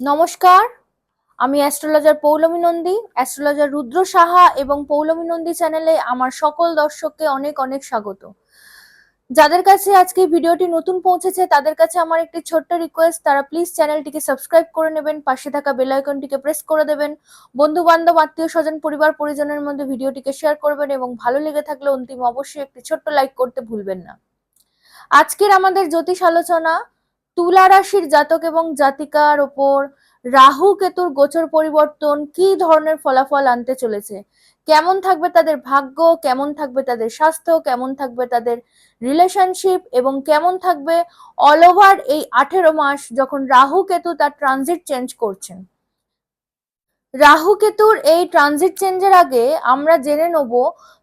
নমস্কার, আমি astrologer Poulami Nandi, astrologer Rudra Saha এবং পৌলমী নন্দী চ্যানেলে আমার সকল দর্শককে অনেক অনেক স্বাগত। যাদের কাছে আজকে ভিডিওটি নতুন পৌঁছেছে, তাদের কাছে আমার একটি ছোট্ট রিকোয়েস্ট তারা প্লিজ চ্যানেলটিকে সাবস্ক্রাইব করে নেবেন, পাশে থাকা বেল আইকনটিকে প্রেস করে দেবেন। বন্ধু বান্ধব আত্মীয় স্বজন পরিবার, পরিজনের মধ্যে ভিডিওটিকে শেয়ার করবেন এবং ভালো লেগে থাকলে অন্তিম অবশ্যই একটি ছোট্ট লাইক করতে ভুলবেন না। আজকের আমাদের জ্যোতিষ আলোচনা তুলা রাশির জাতক এবং জাতিকার ওপর রাহু কেতুর গোচর পরিবর্তন কি ধরনের ফলাফল আনতে চলেছে? কেমন থাকবে তাদের ভাগ্য? কেমন থাকবে তাদের স্বাস্থ্য? কেমন থাকবে তাদের রিলেশনশিপ এবং কেমন থাকবে অল ওভার এই আঠেরো মাস যখন রাহু কেতু তার ট্রানজিট চেঞ্জ করছেন? রাহু কেতুর এই ট্রানজিট চেঞ্জের আগে আমরা জেনে নেব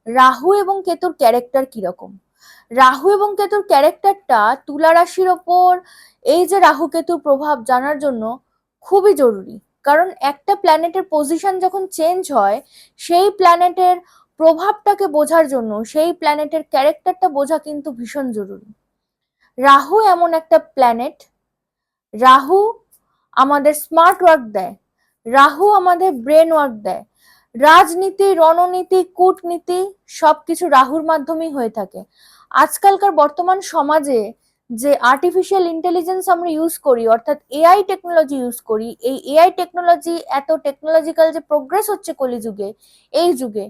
রাহু এবং কেতুর ক্যারেক্টার কীরকম। রাহু এবং কেতুর ক্যারেক্টারটা তুলা রাশির ওপর, এই যে রাহু কেতুর প্রভাব জানার জন্য খুবই জরুরি। কারণ একটা প্ল্যানেটের পজিশন যখন চেঞ্জ হয়, সেই প্ল্যানেটের প্রভাবটাকে বোঝার জন্য, সেই প্ল্যানেটের ক্যারেক্টারটা বোঝা কিন্তু ভীষণ জরুরি। রাহু এমন একটা প্ল্যানেট রাহু আমাদের স্মার্ট ওয়ার্ক দেয়, রাহু আমাদের ব্রেন ওয়ার্ক দেয়। রাজনীতি, রণনীতি, কূটনীতি, সবকিছু রাহুর মাধ্যমেই হয়ে থাকে। আজকালকার বর্তমান সমাজে যে আর্টিফিশিয়াল ইন্টেলিজেন্স আমরা ইউজ করি, অর্থাৎ এআই টেকনোলজি ইউজ করি, এই এআই টেকনোলজি এত টেকনোলজিক্যাল যে প্রোগ্রেস হচ্ছে কলিযুগে এই যুগে,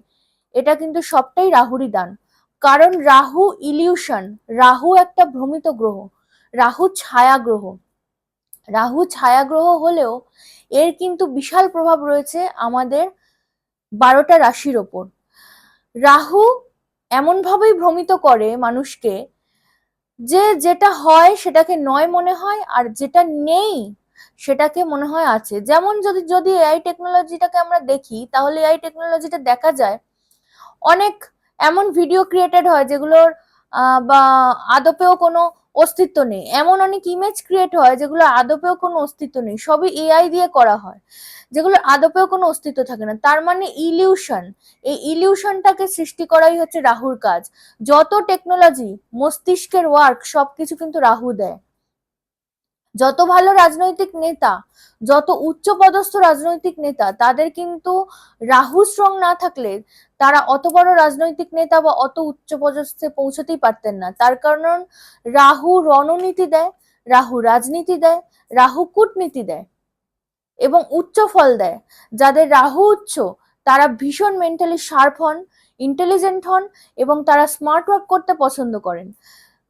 এটা কিন্তু সবটাই রাহুরই দান। কারণ রাহু ইলিউশন রাহু একটা ভ্রমিত গ্রহ, রাহু ছায়া গ্রহ। রাহু ছায়া গ্রহ হলেও এর কিন্তু বিশাল প্রভাব রয়েছে আমাদের বারোটা রাশির ওপর। রাহু এমনভাবেই ভ্রমিত করে মানুষকে যে যেটা হয় সেটাকে নয় মনে হয় আর যেটা নেই সেটাকে মনে হয় আছে। যেমন যদি যদি এআই টেকনোলজিটাকে আমরা দেখি, তাহলে এআই টেকনোলজিটা দেখা যায়। অনেক এমন ভিডিও ক্রিয়েটেড হয় যেগুলোর বা আদপেও কোনো অস্তিত্ব নেই। এমন অনেক ইমেজ ক্রিয়েট হয় যেগুলো আদপেও কোনো অস্তিত্ব নেই। সবই এআই দিয়ে করা হয়। যেগুলো আদপেও কোনো অস্তিত্ব থাকে না। তার মানে ইলিউশন এই ইলিউশনটাকে সৃষ্টি করাই হচ্ছে রাহুর কাজ। যত টেকনোলজি মস্তিষ্কের ওয়ার্ক সবকিছু কিন্তু রাহু দেয়। যত ভালো রাজনৈতিক নেতা, যত উচ্চ পদস্থ রাজনৈতিক নেতা, তাদের কিন্তু রাহু স্ট্রং না থাকলে তারা অত বড় রাজনৈতিক নেতা বা অত উচ্চ পদস্থে পৌঁছতেই পারতেন না। তার কারণ রাহু রণনীতি দেয়, রাহু রাজনীতি দেয়, রাহু কূটনীতি দেয়। এবং উচ্চ ফল দেয়। যাদের রাহু উচ্চ, তারা ভীষণ মেন্টালি শার্প হন ইন্টেলিজেন্ট হন এবং তারা স্মার্ট ওয়ার্ক করতে পছন্দ করেন।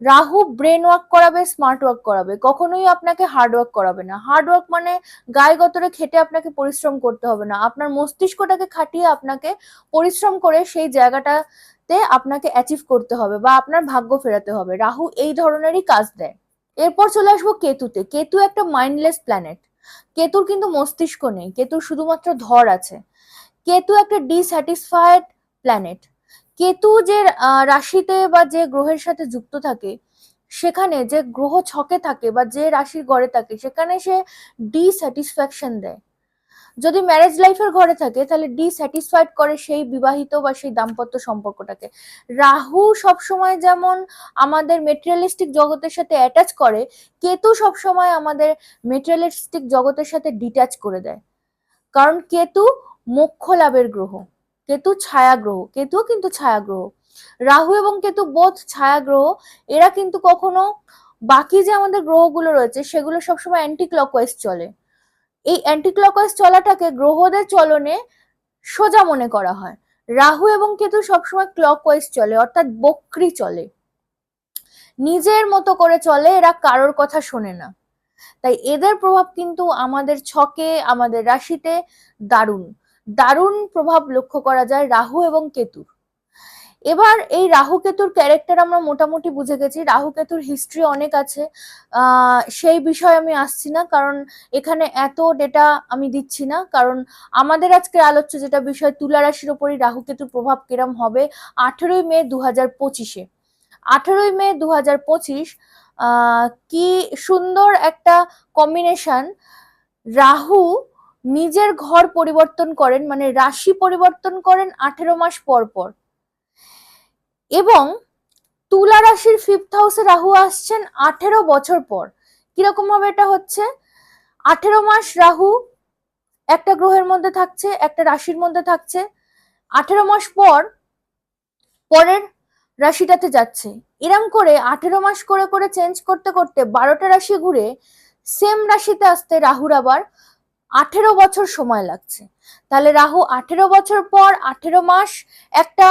রাহু ব্রেন ওয়ার্ক করাবে স্মার্ট ওয়ার্ক করাবে। কখনোই আপনাকে হার্ড ওয়ার্ক করাবে না। হার্ড ওয়ার্ক মানে গায়ে গতরে খেটে আপনাকে পরিশ্রম করতে হবে না। আপনার মস্তিষ্কটাকে খাটিয়ে আপনাকে পরিশ্রম করে সেই জায়গাটাতে আপনাকে অ্যাচিভ করতে হবে বা আপনার ভাগ্য ফেরাতে হবে। রাহু এই ধরনেরই কাজ দেয়। এরপর চলে আসব কেতুতে। কেতু একটা মাইন্ডলেস প্ল্যানেট কেতুর কিন্তু মস্তিষ্ক নেই, কেতুর শুধুমাত্র ধর আছে। কেতু একটা ডিস্যাটিসফাইড প্ল্যানেট কেতু যে রাশিতে বা যে গ্রহের সাথে যুক্ত থাকে, সেখানে যে গ্রহ ছকে থাকে বা যে রাশির গড়ে থাকে, সেখানে সে ডিস্যাটিসফ্যাকশন দেয়। যদি ম্যারেজ লাইফের ঘরে থাকে, তাহলে ডিস্যাটিসফাইড করে সেই বিবাহিত বা সেই দাম্পত্য সম্পর্কটাকে। রাহু সবসময় যেমন আমাদের মেটেরিয়ালিস্টিক জগতের সাথে অ্যাটাচ করে, কেতু সবসময় আমাদের মেটেরিয়ালিস্টিক জগতের সাথে ডিট্যাচ করে দেয়। কারণ কেতু মোক্ষ লাভের গ্রহ, কেতু ছায়া গ্রহ, কেতুও কিন্তু ছায়া গ্রহ। রাহু এবং কেতু বোধ ছায়া গ্রহ, এরা কিন্তু কখনো বাকি যে আমাদের গ্রহগুলো রয়েছে, সেগুলো সবসময় অ্যান্টি ক্লকওয়াইজ চলে। এই অ্যান্টি ক্লকওয়াইজ চলাটাকে গ্রহদের চলনে সোজা মনে করা হয়। রাহু এবং কেতু সবসময় ক্লকওয়াইজ চলে, অর্থাৎ বক্রি চলে। নিজের মতো করে চলে, এরা কারোর কথা শোনে না। তাই এদের প্রভাব কিন্তু আমাদের ছকে, আমাদের রাশিতে দারুণ। দারুণ প্রভাব লক্ষ্য করা যায় রাহু এবং কেতুর। এবার এই রাহু কেতুর ক্যারেক্টার আমরা মোটামুটি বুঝে গেছি। রাহু কেতুর হিস্ট্রি অনেক আছে। সেই বিষয়ে আমি আসছি না, কারণ এখানে এত ডেটা আমি দিচ্ছি না। কারণ আমাদের আজকে আলোচ্য যেটা বিষয়, তুলা রাশির ওপরই রাহু কেতুর প্রভাব কিরম হবে? আঠেরোই মে দু হাজার পঁচিশে। আঠেরোই মে দু হাজার পঁচিশ কি সুন্দর একটা কম্বিনেশন রাহু নিজের ঘর পরিবর্তন করেন মানে রাশি পরিবর্তন করেন আঠেরো মাস পর পর। এবং তুলা রাশির ফিফথ হাউসে রাহু আসছেন আঠেরো বছর পর। কীরকম ভাবে এটা হচ্ছে? আঠেরো মাস রাহু একটা গ্রহের মধ্যে থাকছে, একটা রাশির মধ্যে থাকছে। আঠেরো মাস পর পরের রাশিটাতে যাচ্ছে। এরম করে আঠেরো মাস করে করে চেঞ্জ করতে করতে বারোটা রাশি ঘুরে সেম রাশিতে আসতে রাহুর আবার। আঠেরো বছর সময় লাগছে। তাহলে রাহু, আঠেরো বছর পর আঠেরো মাস একটা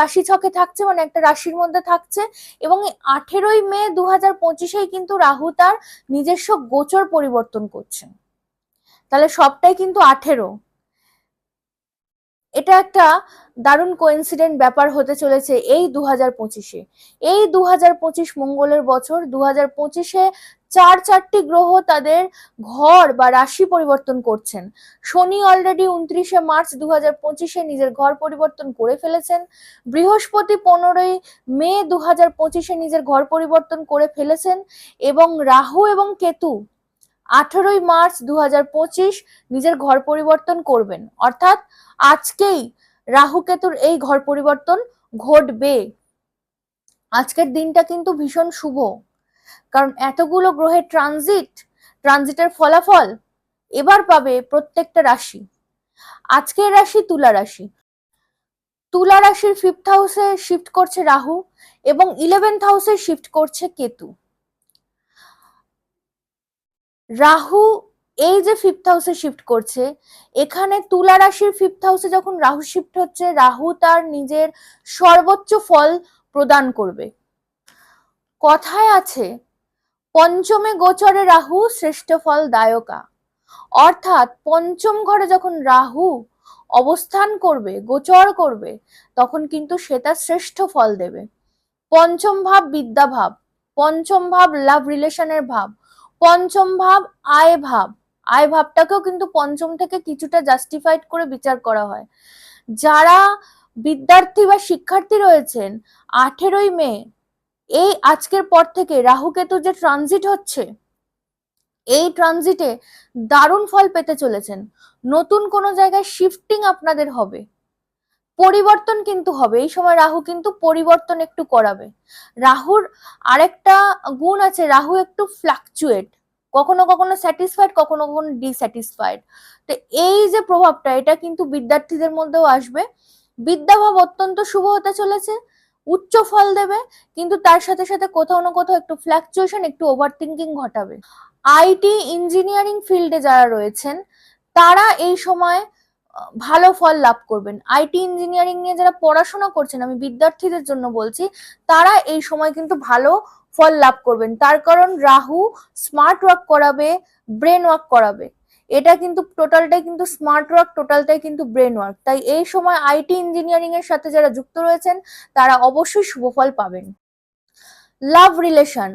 রাশি ছকে থাকছে মানে একটা রাশির মধ্যে থাকছে এবং আঠেরোই মে দু হাজার পঁচিশেই কিন্তু রাহু তার নিজস্ব গোচর পরিবর্তন করছেন তাহলে সবটাই কিন্তু আঠেরো। এটা একটা দারুণ কোইন্সিডেন্ট ব্যাপার হতে চলেছে এই দু হাজার পঁচিশে। এই দু হাজার পঁচিশ মঙ্গলের বছর দু হাজার পঁচিশে চার চারটি গ্রহ তাদের ঘর বা রাশি পরিবর্তন করছেন। শনি অলরেডি উনত্রিশে মার্চ দু হাজার পঁচিশে নিজের ঘর পরিবর্তন করে ফেলেছেন। বৃহস্পতি পনেরোই মে দু হাজার পঁচিশে নিজের ঘর পরিবর্তন করে ফেলেছেন এবং রাহু এবং কেতু আঠেরোই মার্চ দু হাজার পঁচিশ নিজের ঘর পরিবর্তন করবেন। অর্থাৎ আজকেই রাহু কেতুর এই ঘর পরিবর্তন ঘটবে। আজকের দিনটা কিন্তু ভীষণ শুভ। কারণ এতগুলো গ্রহের ট্রানজিট ট্রানজিটের ফলাফল এবার পাবে প্রত্যেকটা রাশি। আজকের রাশি তুলা রাশি। তুলা রাশির ফিফথ হাউসে শিফট করছে রাহু এবং ইলেভেন্থ হাউসে শিফট করছে কেতু। রাহু এই যে ফিফথ হাউসে শিফট করছে, এখানে তুলা রাশির ফিফথ হাউসে যখন রাহু শিফট হচ্ছে, রাহু তার নিজের সর্বোচ্চ ফল প্রদান করবে। কথায় আছে, পঞ্চমে গোচরে রাহু শ্রেষ্ঠ ফল দায়কা। অর্থাৎ পঞ্চম ঘরে যখন রাহু অবস্থান করবে, গোচর করবে, তখন কিন্তু সেটা শ্রেষ্ঠ ফল দেবে। পঞ্চম ভাব বিদ্যা ভাব, পঞ্চম ভাব লাভ রিলেশনের ভাব, পঞ্চম ভাব আয় ভাব। আয় ভাবটাকেও কিন্তু পঞ্চম থেকে কিছুটা জাস্টিফাইড করে বিচার করা হয়। যারা বিদ্যার্থী বা শিক্ষার্থী রয়েছেন, আঠেরোই মে এই আজকের পর থেকে রাহু কেতু যে ট্রানজিট হচ্ছে, এই ট্রানজিটে দারুণ ফল পেতে চলেছেন। নতুন কোনো জায়গায় শিফটিং আপনাদের হবে। পরিবর্তন কিন্তু হবে। এই সময় রাহু কিন্তু পরিবর্তন একটু করাবে। রাহুর আরেকটা গুণ আছে, রাহু একটু ফ্লাকচুয়েট কখনো কখনো স্যাটিসফাইড কখনো কখনো ডিস্যাটিসফাইড তো এই যে প্রভাবটা, এটা কিন্তু বিদ্যার্থীদের মধ্যেও আসবে। বিদ্যাভাব অত্যন্ত শুভ হতে চলেছে। উচ্চ ফল দেবে, কিন্তু তার সাথে সাথে কোথাও না কোথাও একটু ফ্ল্যাকচুয়েশন একটু ওভার থিঙ্কিং ঘটাবে আইটি ইঞ্জিনিয়ারিং ফিল্ডে যারা রয়েছেন, তারা এই সময় ভালো ফল লাভ করবেন। আইটি ইঞ্জিনিয়ারিং নিয়ে যারা পড়াশোনা করছেন, আমি বিদ্যার্থীদের জন্য বলছি, তারা এই সময় কিন্তু ভালো ফল লাভ করবেন। তার কারণ রাহু স্মার্ট ওয়ার্ক করাবে ব্রেন ওয়ার্ক করাবে। এটা কিন্তু টোটালটাই কিন্তু স্মার্ট ওয়ার্ক টোটালটাই কিন্তু ব্রেন ওয়ার্ক তাই এই সময় আইটি ইঞ্জিনিয়ারিং এর সাথে যারা যুক্ত রয়েছেন, তারা অবশ্যই শুভফল পাবেন। লাভ রিলেশন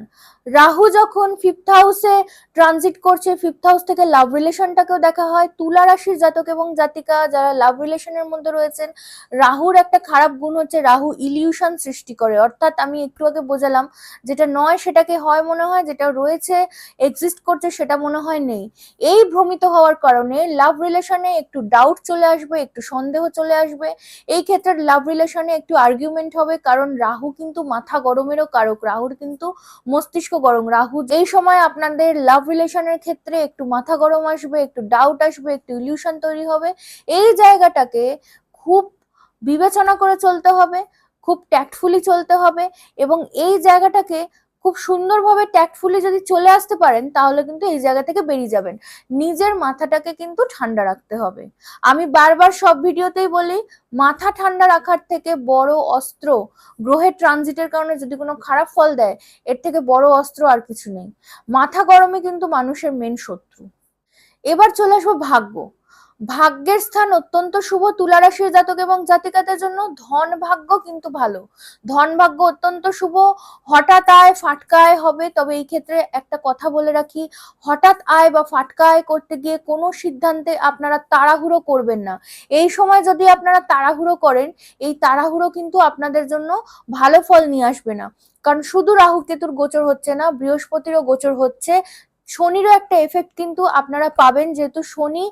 রাহু যখন ফিফথ হাউসে ট্রানজিট করছে ফিফথ হাউস থেকে লাভ রিলেশনটাকেও দেখা হয়। তুলা রাশির জাতক এবং জাতিকা যারা লাভ রিলেশনের মধ্যে রয়েছেন, রাহুর একটা খারাপ গুণ হচ্ছে রাহু ইলিউশন সৃষ্টি করে। অর্থাৎ আমি একটু আগে বোঝালাম, যেটা নয় সেটাকে হয় মনে হয়, যেটা রয়েছে এক্সিস্ট করছে সেটা মনে হয় নেই। এই ভ্রমিত হওয়ার কারণে লাভ রিলেশনে একটু ডাউট চলে আসবে, একটু সন্দেহ চলে আসবে। এই ক্ষেত্রে লাভ রিলেশনে একটু আর্গুমেন্ট হবে, কারণ রাহু কিন্তু মাথা গরমেরও কারক রাহুর কিন্তু মস্তিষ্ক গরম। রাহু এই সময় আপনাদের লাভ রিলেশনের ক্ষেত্রে একটু মাথা গরম আসবে, একটু ডাউট আসবে, একটু ইলিউশন তৈরি হবে, এই জায়গাটাকে খুব বিবেচনা করে চলতে হবে, খুব ট্যাক্টফুলি চলতে হবে এবং এই জায়গাটাকে খুব সুন্দরভাবে ট্যাক্টফুলি যদি চলে আসতে পারেন, তাহলে কিন্তু এই জায়গা থেকে বেরিয়ে যাবেন। নিজের মাথাটাকে কিন্তু ঠান্ডা রাখতে হবে। আমি বারবার সব ভিডিওতেই বলি, মাথা ঠান্ডা রাখার থেকে বড় অস্ত্র গ্রহের ট্রানজিটের কারণে যদি কোনো খারাপ ফল দেয়, এর থেকে বড় অস্ত্র আর কিছু নেই। মাথা গরমে কিন্তু মানুষের মেন শত্রু। এবার চলে আসব ভাগ্য। ভাগ্যের স্থান অত্যন্ত শুভ তুলা রাশির জাতক এবং জাতিকাদের জন্য ধন ভাগ্য কিন্তু ভালো। ধন ভাগ্য অত্যন্ত শুভ, হঠাৎ আয় ফাটকা আয় হবে, তবে এই ক্ষেত্রে একটা কথা বলে রাখি, হঠাৎ আয় বা ফাটকা আয় করতে গিয়ে কোনো সিদ্ধান্তে আপনারা তাড়াহুড়ো করবেন না। এই সময় যদি আপনারা তাড়াহুড়ো করেন, এই তাড়াহুড়ো কিন্তু আপনাদের জন্য ভালো ফল নিয়ে আসবে না। কারণ শুধু রাহু কেতুর গোচর হচ্ছে না, বৃহস্পতিরও গোচর হচ্ছে। শনিরও একটা এফেক্ট কিন্তু আপনারা পাবেন, যেহেতু শনি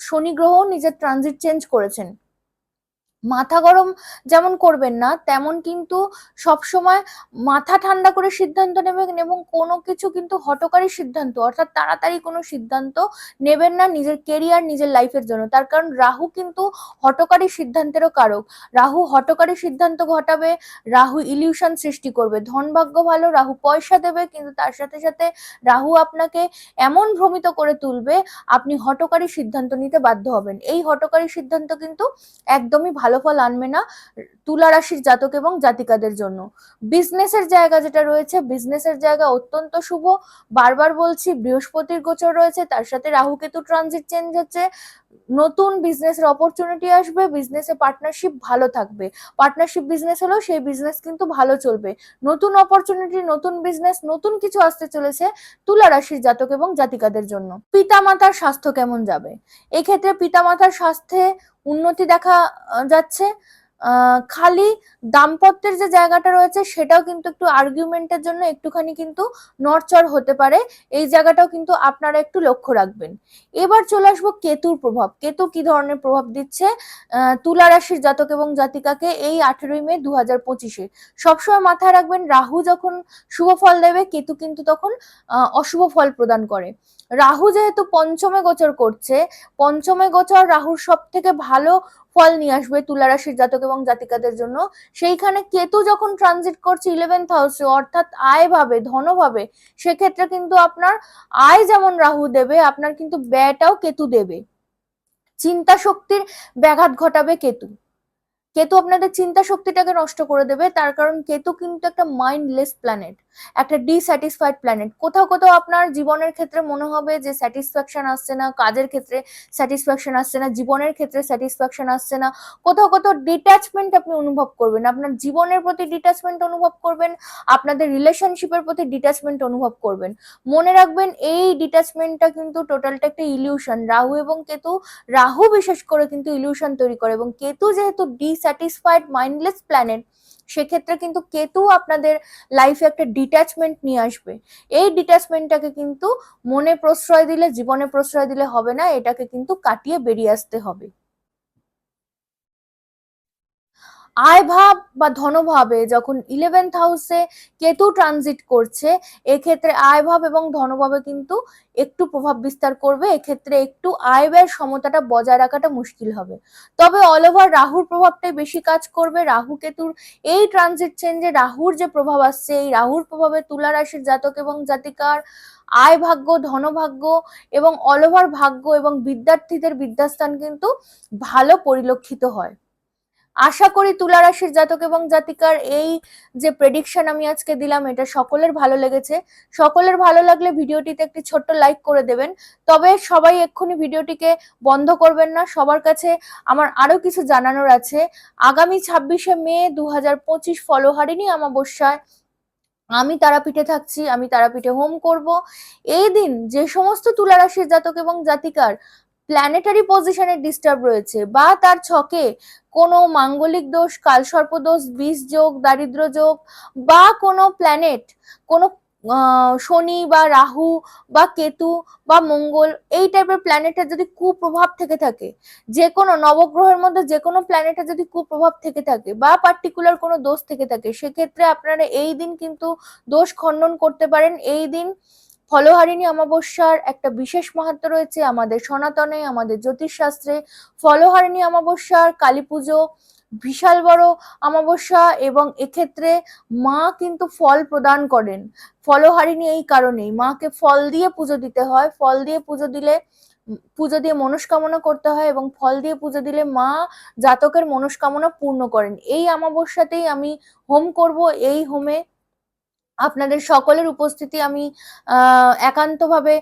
শনি গ্রহ নিজের ট্রানজিট চেঞ্জ করেছেন। মাথা গরম যেমন করবেন না, তেমন কিন্তু সবসময় মাথা ঠান্ডা করে সিদ্ধান্ত নেবেন এবং কোনো কিছু কিন্তু হঠকারী সিদ্ধান্ত, অর্থাৎ তাড়াতাড়ি কোনো সিদ্ধান্ত নেবেন না নিজের কেরিয়ার নিজের লাইফের জন্য। তার কারণ রাহু কিন্তু হঠকারী সিদ্ধান্তেরও কারক। রাহু হঠকারী সিদ্ধান্ত ঘটাবে, রাহু ইলিউশন সৃষ্টি করবে। ধন ভাগ্য ভালো, রাহু পয়সা দেবে, কিন্তু তার সাথে সাথে রাহু আপনাকে এমন ভ্রমিত করে তুলবে, আপনি হটকারী সিদ্ধান্ত নিতে বাধ্য হবেন। এই হঠকারী সিদ্ধান্ত কিন্তু একদমই ভালো ফল আনবে না তুলা রাশির জাতক এবং জাতিকাদের জন্য। বিজনেসের জায়গা যেটা রয়েছে বিজনেসের জায়গা অত্যন্ত শুভ। বারবার বলছি, বৃহস্পতির গোচর রয়েছে, তার সাথে রাহু কেতু ট্রানজিট চেঞ্জ হচ্ছে। নতুন বিজনেসের অপরচুনিটি আসবে বিজনেসে পার্টনারশিপ ভালো থাকবে। পার্টনারশিপ বিজনেস হলেও সেই বিজনেস কিন্তু ভালো চলবে। নতুন অপরচুনিটি নতুন বিজনেস নতুন কিছু আসতে চলেছে তুলা রাশির জাতক এবং জাতিকাদের জন্য। পিতামাতার স্বাস্থ্য কেমন যাবে? এক্ষেত্রে পিতামাতার স্বাস্থ্যে উন্নতি দেখা যাচ্ছে। খালি দাম্পত্যের যে জায়গাটা রয়েছে সেটাও কিন্তু একটু আর্গুমেন্টের জন্য একটুখানি কিন্তু নড়চড় হতে পারে। এই জায়গাটাও কিন্তু আপনারা একটু লক্ষ্য রাখবেন। এবার চলে আসব কেতুর প্রভাব। কেতু কি ধরনের প্রভাব দিচ্ছে? তুলা রাশির জাতক এবং জাতিকাকে এই আঠেরোই মে দু হাজার পঁচিশে। সবসময় মাথায় রাখবেন, রাহু যখন শুভ ফল দেবে, কেতু কিন্তু তখন অশুভ ফল প্রদান করে। রাহু যেহেতু পঞ্চমে গোচর করছে, পঞ্চমে গোচর রাহুর সব থেকে ভালো ফল নিয়ে আসবে তুলা রাশির জাতক এবং জাতিকাদের জন্য। সেইখানে কেতু যখন ট্রানজিট করছে ইলেভেন্থ হাউসে অর্থাৎ আয় ভাবে ধনভাবে সেক্ষেত্রে কিন্তু আপনার আয় যেমন রাহু দেবে, আপনার কিন্তু ব্যয়টাও কেতু দেবে। চিন্তা শক্তির ব্যাঘাত ঘটাবে কেতু। কেতু আপনাদের চিন্তা শক্তিটাকে নষ্ট করে দেবে, তার কারণ কেতু কিন্তু একটা মাইন্ডলেস প্ল্যানেট একটা ডিস্যাটিসফাইড প্ল্যানেট কোথাও কোথাও আপনার জীবনের ক্ষেত্রে মনে হবে যে স্যাটিসফ্যাকশন আসছে না, কাজের ক্ষেত্রে স্যাটিসফ্যাকশন আসছে না, জীবনের ক্ষেত্রে স্যাটিসফ্যাকশন আসছে না। কোথাও কোথাও ডিট্যাচমেন্ট আপনি অনুভব করবেন, আপনার জীবনের প্রতি ডিট্যাচমেন্ট অনুভব করবেন, আপনাদের রিলেশনশিপের প্রতি ডিট্যাচমেন্ট অনুভব করবেন। মনে রাখবেন, এই ডিট্যাচমেন্টটা কিন্তু টোটালটা একটা ইলিউশন রাহু এবং কেতু, রাহু বিশেষ করে কিন্তু ইলিউশন তৈরি করে এবং কেতু যেহেতু ডিস্যাটিসফাইড মাইন্ডলেস প্ল্যানেট সেক্ষেত্রে কিন্তু কেতু আপনাদের লাইফে একটা ডিট্যাচমেন্ট নিয়ে আসবে। এই ডিট্যাচমেন্টটাকে কিন্তু মনে প্রশ্রয় দিলে, জীবনে প্রশ্রয় দিলে হবে না, এটাকে কিন্তু কাটিয়ে বেরিয়ে আসতে হবে। আয় ভাব বা ধনভাবে যখন ইলেভেন্থ হাউসে কেতু ট্রানজিট করছে, এক্ষেত্রে আয় ভাব এবং ধনভাবে কিন্তু একটু প্রভাব বিস্তার করবে। এক্ষেত্রে একটু আয় ব্যয়ের সমতাটা বজায় রাখাটা মুশকিল হবে। তবে অল ওভার রাহুর প্রভাবটাই বেশি কাজ করবে। রাহু কেতুর এই ট্রানজিট চেঞ্জে রাহুর যে প্রভাব আসছে, এই রাহুর প্রভাবে তুলা রাশির জাতক এবং জাতিকার আয় ভাগ্য ধনভাগ্য এবং অল ওভার ভাগ্য এবং বিদ্যার্থীদের বিদ্যাস্থান কিন্তু ভালো পরিলক্ষিত হয়। আশা করি তুলা রাশির জাতক এবং জাতিকার এই যে প্রেডিকশন আমি আজকে দিলাম, এটা সকলের ভালো লেগেছে। সকলের ভালো লাগলে ভিডিওটিতে একটি ছোট্ট লাইক করে দেবেন। তবে সবাই এক্ষুনি ভিডিওটিকে বন্ধ করবেন না। সবার কাছে আমার আরও কিছু জানানোর আছে। আগামী ছাব্বিশে মে দু হাজার পঁচিশ ফলোহারিণী অমাবস্যায় আমি তারাপীঠে থাকছি, আমি তারাপীঠে হোম করব। এই দিন যে সমস্ত তুলা রাশির জাতক এবং জাতিকার প্ল্যানেটারি পজিশনে ডিস্টার্ব রয়েছে বা তার ছকে কোনো মাঙ্গলিক দোষ, কালসর্প দোষ, বিষ যোগ, দারিদ্র যোগ বা কোনো প্ল্যানেট কোনো শনি বা রাহু বা কেতু বা মঙ্গল এই টাইপের প্ল্যানেটের যদি কুপ্রভাব থেকে থাকে, যে কোনো নবগ্রহের মধ্যে যে কোনো প্ল্যানেটের যদি কুপ্রভাব থেকে থাকে বা পার্টিকুলার কোনো দোষ থেকে থাকে, সেক্ষেত্রে আপনারা এই দিন কিন্তু দোষ খণ্ডন করতে পারেন। এই দিন ফলহারিণী অমাবস্যার একটা বিশেষ মাহাত্ম রয়েছে আমাদের সনাতনে, আমাদের জ্যোতিষশাস্ত্রে। ফলহারিণী অমাবস্যার কালী পুজো, বিশাল বড় অমাবস্যা এবং এক্ষেত্রে মা কিন্তু ফল প্রদান করেন। ফলহারিণী এই কারণেই মাকে ফল দিয়ে পুজো দিতে হয়। ফল দিয়ে পুজো দিলে, পুজো দিয়ে মনস্কামনা করতে হয় এবং ফল দিয়ে পুজো দিলে মা জাতকের মনস্কামনা পূর্ণ করেন। এই অমাবস্যাতেই আমি হোম করব, এই হোমে আপনাদের সকলের উপস্থিতি আমি একান্তভাবে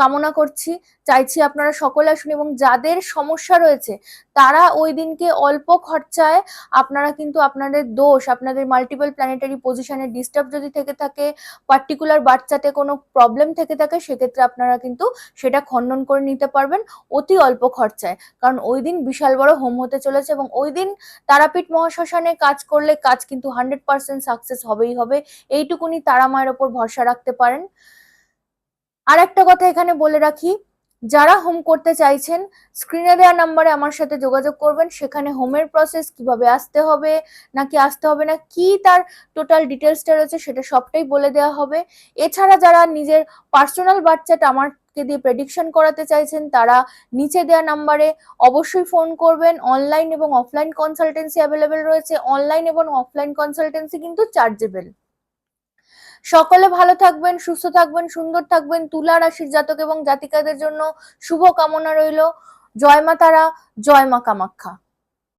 কামনা করছি। চাইছি আপনারা সকলে আসুন এবং যাদের সমস্যা রয়েছে, তারা ওই দিনকে অল্প খরচায় আপনারা কিন্তু আপনাদের দোষ, আপনাদের মাল্টিপল প্ল্যানেটারি পজিশনে ডিস্টার্ব যদি থেকে থাকে পার্টিকুলার বাচ্চাতে কোনো প্রবলেম থেকে থাকে, সেক্ষেত্রে আপনারা কিন্তু সেটা খণ্ডন করে নিতে পারবেন অতি অল্প খরচায়। কারণ ওই দিন বিশাল বড় হোম হতে চলেছে এবং ওই দিন তারাপীঠ মহাশ্মশানে কাজ করলে কাজ কিন্তু হান্ড্রেড পার্সেন্ট সাকসেস হবেই হবে। এইটুকুনি তারা মায়ের ওপর ভরসা রাখতে পারেন। আর একটা কথা এখানে বলে রাখি, যারা হোম করতে চাইছেন স্ক্রিনে দেওয়া নাম্বারে আমার সাথে যোগাযোগ করবেন। সেখানে হোমের প্রসেস কীভাবে আসতে হবে, নাকি আসতে হবে না, কি তার টোটাল ডিটেলসটা রয়েছে সেটা সবটাই বলে দেওয়া হবে। এছাড়া যারা নিজের পার্সোনাল বাচ্চাটা আমাকে দিয়ে প্রেডিকশন করাতে চাইছেন, তারা নিচে দেওয়া নাম্বারে অবশ্যই ফোন করবেন। অনলাইন এবং অফলাইন কনসালটেন্সি অ্যাভেলেবেল রয়েছে। অনলাইন এবং অফলাইন কনসালটেন্সি কিন্তু চার্জেবল সকলে ভালো থাকবেন, সুস্থ থাকবেন, সুন্দর থাকবেন। তুলা রাশির জাতক এবং জাতিকাদের জন্য শুভ কামনা রইল। জয় মা তারা, জয় মা কামাখ্যা।